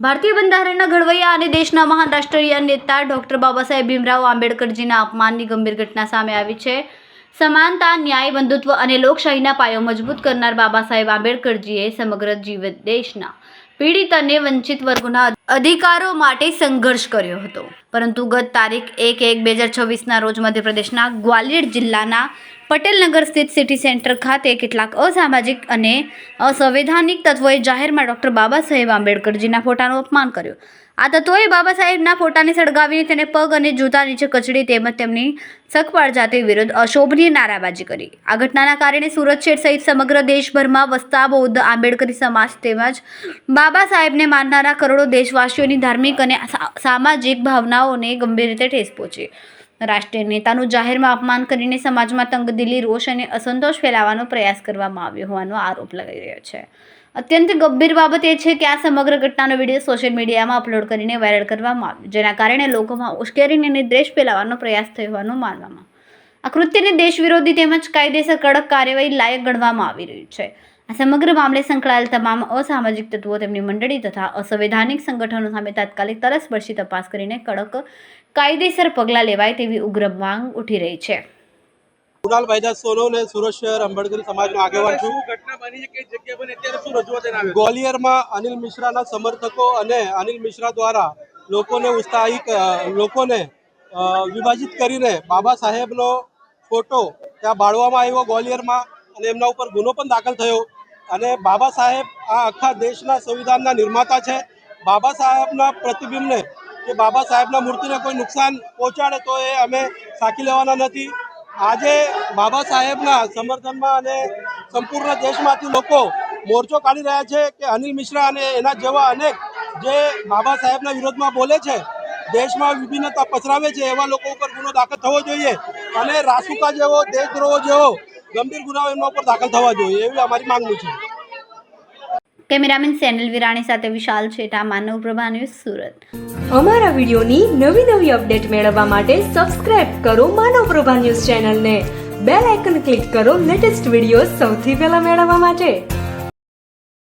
ભારતીય બંધારણના ઘડવૈયા અને દેશના મહાન રાષ્ટ્રીય નેતા ડોક્ટર બાબાસાહેબ ભીમરાવ આંબેડકરજીના અપમાનની ગંભીર ઘટના સામે આવી છે. સમાનતા, ન્યાય, બંધુત્વ અને લોકશાહીના પાયો મજબૂત કરનાર બાબા સાહેબ આંબેડકરજીએ સમગ્ર જીવન દેશના પીડિત અને વંચિત વર્ગોના અધિકારો માટે સંઘર્ષ કર્યો હતો. પરંતુ ગત તારીખ એક એક બે હજાર છવ્વીસના રોજ મધ્યપ્રદેશના ગ્વાલિયર જિલ્લાના પટેલનગર સ્થિત સિટી સેન્ટર ખાતે કેટલાક અસામાજિક અને અસંવૈધાનિક તત્વોએ જાહેરમાં ડૉક્ટર બાબા સાહેબ આંબેડકરજીના ફોટાનું અપમાન કર્યું. આ તત્વોએ બાબા સાહેબના ફોટાને સળગાવીને તેને પગ અને જૂતા નીચે કચડી તેમજ તેમની સખપાળ જાતિ વિરુદ્ધ અશોભનીય નારાબાજી કરી. આ ઘટનાના કારણે સુરત શેઠ સહિત સમગ્ર દેશભરમાં વસતા બૌદ્ધ આંબેડકરી સમાજ તેમજ બાબા સાહેબને માનનારા કરોડો દેશવાસીઓની ધાર્મિક અને સામાજિક ભાવનાઓને ગંભીર રીતે ઠેસ પહોંચી. રાષ્ટ્રીય નેતાનું જાહેરમાં અપમાન કરીને સમાજમાં તંગદિલી, રોષ અને અસંતોષ ફેલાવવાનો પ્રયાસ કરવામાં આવ્યો હોવાનો આરોપ લગાઈ રહ્યો છે. અત્યંત ગંભીર બાબત એ છે કે આ સમગ્ર ઘટનાનો વીડિયો સોશિયલ મીડિયામાં અપલોડ કરીને વાયરલ કરવામાં આવ્યો, જેના કારણે લોકોમાં ઉશ્કેરણી અને દ્વેષ ફેલાવવાનો પ્રયાસ થયો હોવાનું માનવામાં આ કૃત્યને દેશ વિરોધી તેમજ કાયદેસર કડક કાર્યવાહી લાયક ગણવામાં આવી રહ્યું છે. આ સમગ્ર મામલે સંકળાયેલ તમામ અસામાજિક તત્વો તેમની મંડળી તથા અસંવૈધાનિક સંગઠનો સામે તાત્કાલિક તરસબરસી તપાસ કરીને કડક કાયદેસર પગલાં લેવાય તેવી ઉગ્ર માંગ ઉઠી રહી છે. કુણાલ ભાઈદાસ સોનોને સુરત શહેર આંબેડકરી સમાજનો આગેવાન છું. ઘટના બની છે કઈ જગ્યા બની અત્યારે શું રજૂઆત એને ગ્વાલિયરમાં અનિલ મિશ્રાના સમર્થકો અને અનિલ મિશ્રા દ્વારા લોકોને ઉત્સાહિત લોકોને વિભાજિત કરીને બાબા સાહેબનો ફોટો ત્યાં બાળવામાં આવ્યો ગ્વાલિયરમાં અને એમના ઉપર ગુનો પણ દાખલ થયો. અને બાબા સાહેબ આ આખા દેશના સંવિધાનના નિર્માતા છે. બાબા સાહેબના પ્રતિબિંબને કે બાબા સાહેબના મૂર્તિને કોઈ નુકસાન પહોંચાડે તો એ અમે સાકી લેવાના નથી. આજે બાબા સાહેબના સમર્થનમાં અને સંપૂર્ણ દેશમાંથી લોકો મોરચો કાઢી રહ્યા છે કે અનિલ મિશ્રા અને એના જેવા અનેક જે બાબા સાહેબના વિરોધમાં બોલે છે દેશમાં વિભિન્નતા પસરાવે છે એવા લોકો ઉપર ગુનો દાખલ થવો જોઈએ અને રાસુકા જેવો દેશદ્રોહ જેવો ગંભીર ગુનાઓ એમના ઉપર દાખલ થવા જોઈએ એવી અમારી માંગણી છે. કેમેરામેન સેનલ વિરાણી સાથે વિશાલ છેટા માનવ પ્રભા ન્યૂઝ સુરત. અમારા વિડીયોની નવી નવી અપડેટ મેળવવા માટે સબસ્ક્રાઇબ કરો માનવ પ્રભા ન્યૂઝ ચેનલને. બેલ આઇકન ક્લિક કરો લેટેસ્ટ વીડિયો સૌથી પહેલા મેળવવા માટે.